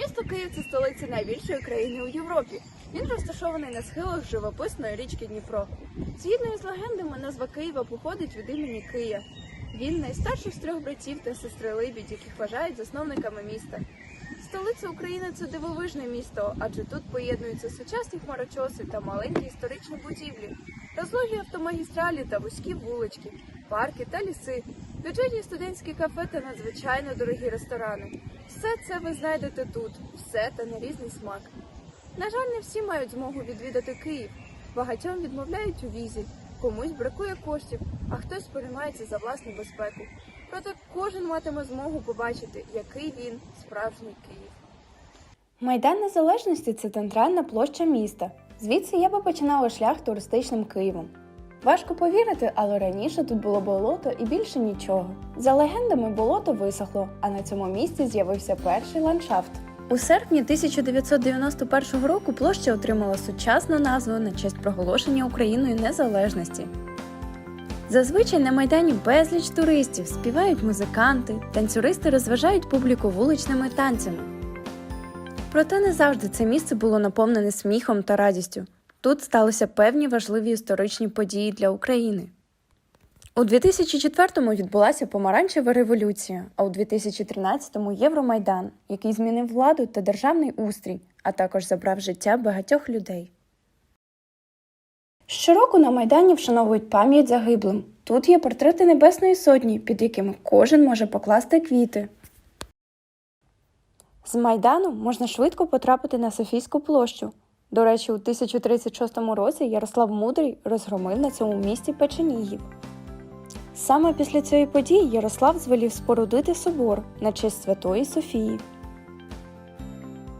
Місто Київ це столиця найбільшої країни у Європі. Він розташований на схилах живописної річки Дніпро. Згідно з легендами, назва Києва походить від імені Кия. Він найстарший з трьох братів та сестри Либідь, яких вважають засновниками міста. Столиця України це дивовижне місто, адже тут поєднуються сучасні хмарочоси та маленькі історичні будівлі, розлогі автомагістралі та вузькі вулички, парки та ліси, бюджетні студентські кафе та надзвичайно дорогі ресторани. Все це ви знайдете тут, все та на різний смак. На жаль, не всі мають змогу відвідати Київ. Багатьом відмовляють у візі, комусь бракує коштів, а хтось переймається за власну безпеку. Проте кожен матиме змогу побачити, який він справжній Київ. Майдан Незалежності це центральна площа міста. Звідси я би починала шлях туристичним Києвом. Важко повірити, але раніше тут було болото і більше нічого. За легендами, болото висохло, а на цьому місці з'явився перший ландшафт. У серпні 1991 року площа отримала сучасну назву на честь проголошення Україною незалежності. Зазвичай на майдані безліч туристів, співають музиканти, танцюристи розважають публіку вуличними танцями. Проте не завжди це місце було наповнене сміхом та радістю. Тут сталися певні важливі історичні події для України. У 2004-му відбулася помаранчева революція, а у 2013-му Євромайдан, який змінив владу та державний устрій, а також забрав життя багатьох людей. Щороку на Майдані вшановують пам'ять загиблим. Тут є портрети Небесної Сотні, під якими кожен може покласти квіти. З Майдану можна швидко потрапити на Софійську площу. До речі, у 1036 році Ярослав Мудрий розгромив на цьому місці печенігів. Саме після цієї події Ярослав звелів спорудити собор на честь Святої Софії.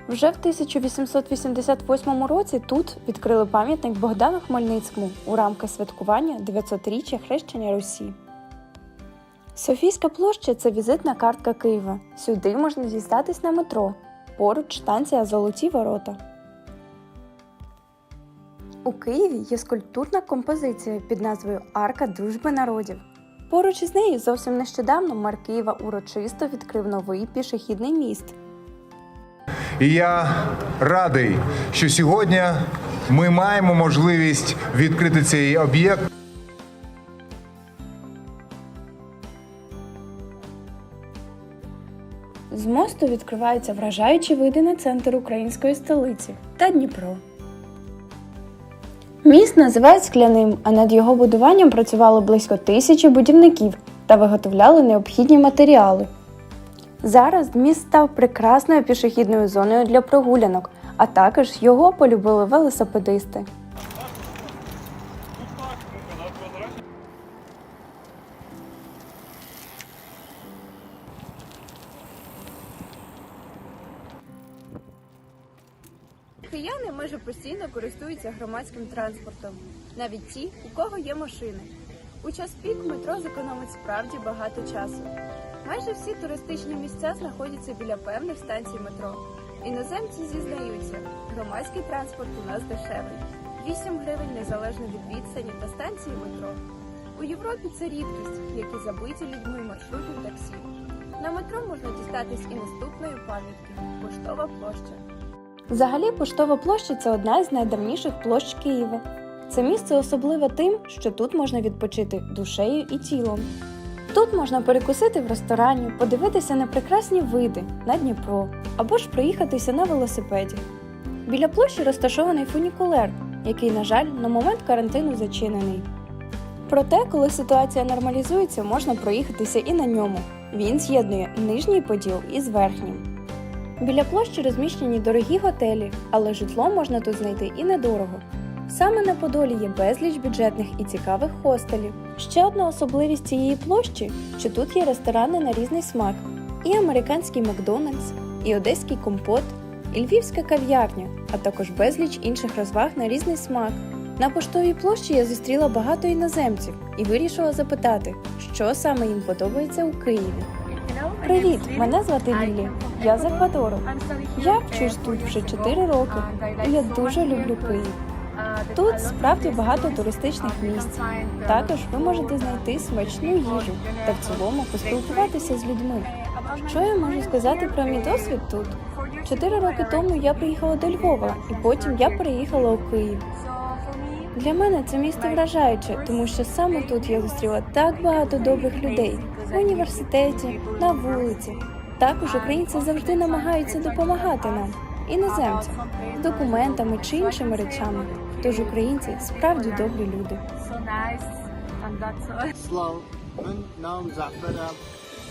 Вже в 1888 році тут відкрили пам'ятник Богдану Хмельницькому у рамках святкування 900-річчя хрещення Русі. Софійська площа це візитна картка Києва. Сюди можна дістатись на метро. Поруч станція Золоті ворота. У Києві є скульптурна композиція під назвою Арка дружби народів. Поруч із нею зовсім нещодавно мер Києва урочисто відкрив новий пішохідний міст. І я радий, що сьогодні ми маємо можливість відкрити цей об'єкт. З мосту відкриваються вражаючі види на центр української столиці та Дніпро. Міст називають скляним, а над його будуванням працювало близько тисячі будівників та виготовляли необхідні матеріали. Зараз міст став прекрасною пішохідною зоною для прогулянок, а також його полюбили велосипедисти. Користуються громадським транспортом, навіть ті, у кого є машини. У час пік метро зекономить справді багато часу. Майже всі туристичні місця знаходяться біля певних станцій метро. Іноземці зізнаються, громадський транспорт у нас дешевий. 8 гривень незалежно від відстані та станції метро. У Європі це рідкість, як і забиті людьми маршрути таксі. На метро можна дістатись і наступної пам'ятки поштова площа. Взагалі, поштова площа це одна із найдавніших площ Києва. Це місце особливе тим, що тут можна відпочити душею і тілом. Тут можна перекусити в ресторані, подивитися на прекрасні види на Дніпро або ж проїхатися на велосипеді. Біля площі розташований фунікулер, який, на жаль, на момент карантину зачинений. Проте, коли ситуація нормалізується, можна проїхатися і на ньому. Він з'єднує нижній поділ із верхнім. Біля площі розміщені дорогі готелі, але житло можна тут знайти і недорого. Саме на Подолі є безліч бюджетних і цікавих хостелів. Ще одна особливість цієї площі, що тут є ресторани на різний смак: і американський Макдональдс, і одеський компот, і львівська кав'ярня, а також безліч інших розваг на різний смак. На поштовій площі я зустріла багато іноземців і вирішила запитати, що саме їм подобається у Києві. Привіт, мене звати Лілі. Я з Еквадору. Я вчусь тут вже 4 роки, і я дуже люблю Київ. Тут справді багато туристичних місць. Також ви можете знайти смачну їжу та в цілому поспілкуватися з людьми. Що я можу сказати про мій досвід тут? Чотири роки тому я приїхала до Львова, і потім я переїхала у Київ. Для мене це місто вражаюче, тому що саме тут я зустріла так багато добрих людей в університеті, на вулиці. Також українці завжди намагаються допомагати нам, іноземцям, з документами чи іншими речами. Тож українці справді добрі люди.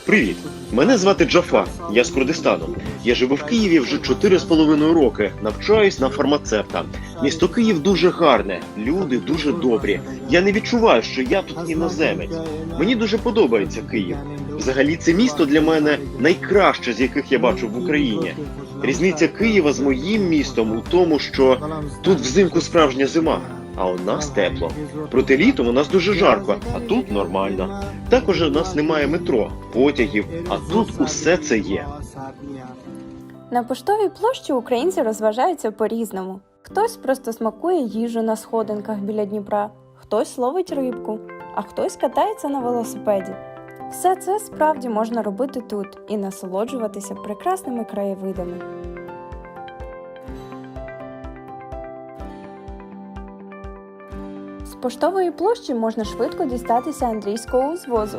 Привіт, мене звати Джафар. Я з Курдистану. Я живу в Києві вже 4,5 роки. Навчаюсь на фармацевта. Місто Київ дуже гарне, люди дуже добрі. Я не відчуваю, що я тут іноземець. Мені дуже подобається Київ. Взагалі, це місто для мене найкраще, з яких я бачу в Україні. Різниця Києва з моїм містом у тому, що тут взимку справжня зима, а у нас тепло. Проте літом у нас дуже жарко, а тут нормально. Також у нас немає метро, потягів, а тут усе це є. На поштовій площі українці розважаються по-різному. Хтось просто смакує їжу на сходинках біля Дніпра, хтось ловить рибку, а хтось катається на велосипеді. Все це справді можна робити тут і насолоджуватися прекрасними краєвидами. З поштової площі можна швидко дістатися Андрійського узвозу.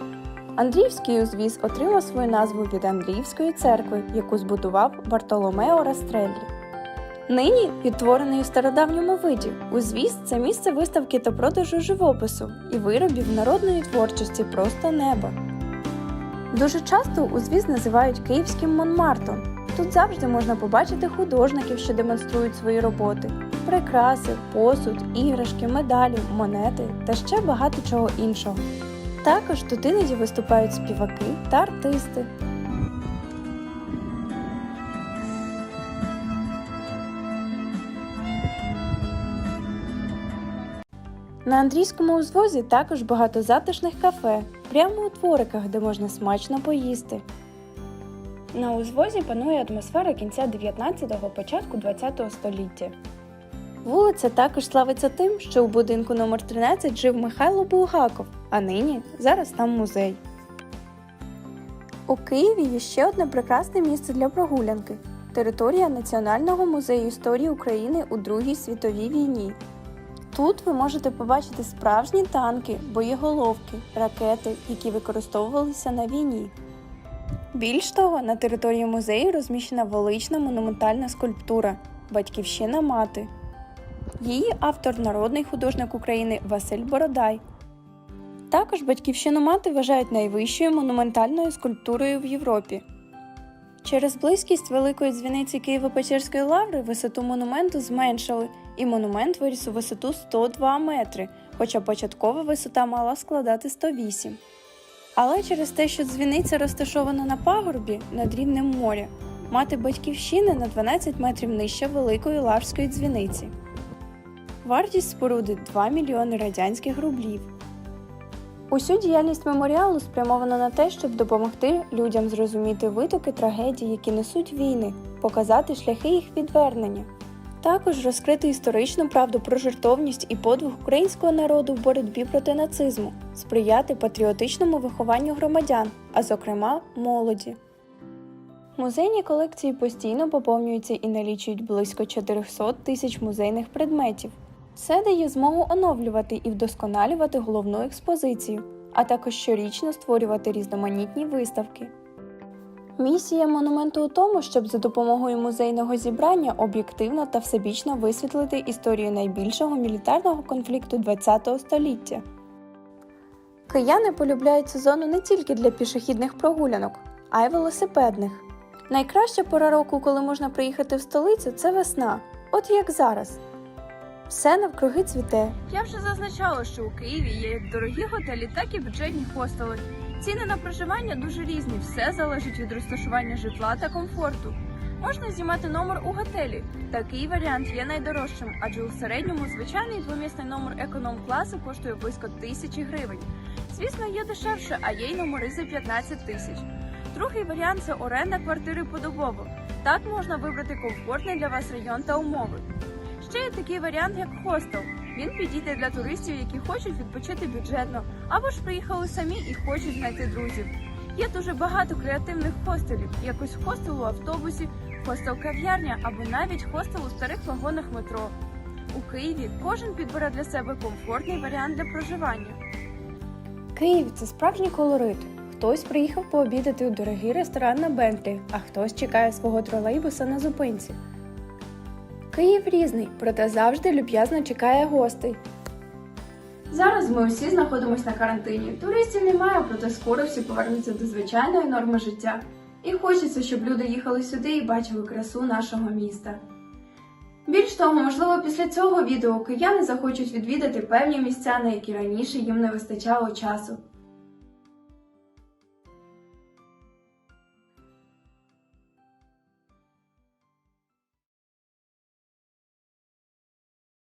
Андріївський узвіз отримав свою назву від Андріївської церкви, яку збудував Бартоломео Растреллі. Нині відтворений у стародавньому виді. Узвіз це місце виставки та продажу живопису і виробів народної творчості просто неба. Дуже часто узвіз називають київським Монмартом. Тут завжди можна побачити художників, що демонструють свої роботи, прикраси, посуд, іграшки, медалі, монети та ще багато чого іншого. Також тут іноді виступають співаки та артисти. На Андрійському узвозі також багато затишних кафе, прямо у двориках, де можна смачно поїсти. На узвозі панує атмосфера кінця 19-го, початку 20-го століття. Вулиця також славиться тим, що у будинку номер 13 жив Михайло Булгаков, а нині зараз там музей. У Києві є ще одне прекрасне місце для прогулянки територія Національного музею історії України у Другій світовій війні. Тут ви можете побачити справжні танки, боєголовки, ракети, які використовувалися на війні. Більш того, на території музею розміщена велична монументальна скульптура Батьківщина мати. Її автор народний художник України Василь Бородай. Також батьківщину мати вважають найвищою монументальною скульптурою в Європі. Через близькість великої дзвіниці Києво-Печерської лаври висоту монументу зменшили, і монумент виріс у висоту 102 метри, хоча початкова висота мала складати 108. Але через те, що дзвіниця розташована на пагорбі над рівнем моря, мати батьківщини на 12 метрів нижче великої лаврської дзвіниці. Вартість споруди 2 мільйони радянських рублів. Усю діяльність меморіалу спрямовано на те, щоб допомогти людям зрозуміти витоки трагедій, які несуть війни, показати шляхи їх відвернення. Також розкрити історичну правду про жертовність і подвиг українського народу в боротьбі проти нацизму, сприяти патріотичному вихованню громадян, а зокрема молоді. Музейні колекції постійно поповнюються і налічують близько 400 тисяч музейних предметів. Це дає змогу оновлювати і вдосконалювати головну експозицію, а також щорічно створювати різноманітні виставки. Місія монументу у тому, щоб за допомогою музейного зібрання об'єктивно та всебічно висвітлити історію найбільшого мілітарного конфлікту ХХ століття. Кияни полюбляють цю зону не тільки для пішохідних прогулянок, а й велосипедних. Найкраща пора року, коли можна приїхати в столицю, це весна, от як зараз. Все навкруги цвіте, Я вже зазначала, що у Києві є як дорогі готелі, так і бюджетні хостели. Ціни на проживання дуже різні, все залежить від розташування житла та комфорту. Можна знімати номер у готелі. Такий варіант є найдорожчим, адже у середньому звичайний двомісний номер економ-класу коштує близько тисячі гривень. Звісно, є дешевше, а є й номери за 15 тисяч. Другий варіант це оренда квартири подобово. Так можна вибрати комфортний для вас район та умови. Ще є такий варіант, як хостел. Він підійде для туристів, які хочуть відпочити бюджетно, або ж приїхали самі і хочуть знайти друзів. Є дуже багато креативних хостелів, якось хостел у автобусі, хостел кав'ярня або навіть хостел у старих вагонах метро. У Києві кожен підбере для себе комфортний варіант для проживання. Київ це справжній колорит. Хтось приїхав пообідати у дорогий ресторан на Бентлі, а хтось чекає свого тролейбуса на зупинці. Київ різний, проте завжди люб'язно чекає гостей. Зараз ми усі знаходимося на карантині. Туристів немає, проте скоро всі повернуться до звичайної норми життя. І хочеться, щоб люди їхали сюди і бачили красу нашого міста. Більш того, можливо, після цього відео кияни захочуть відвідати певні місця, на які раніше їм не вистачало часу.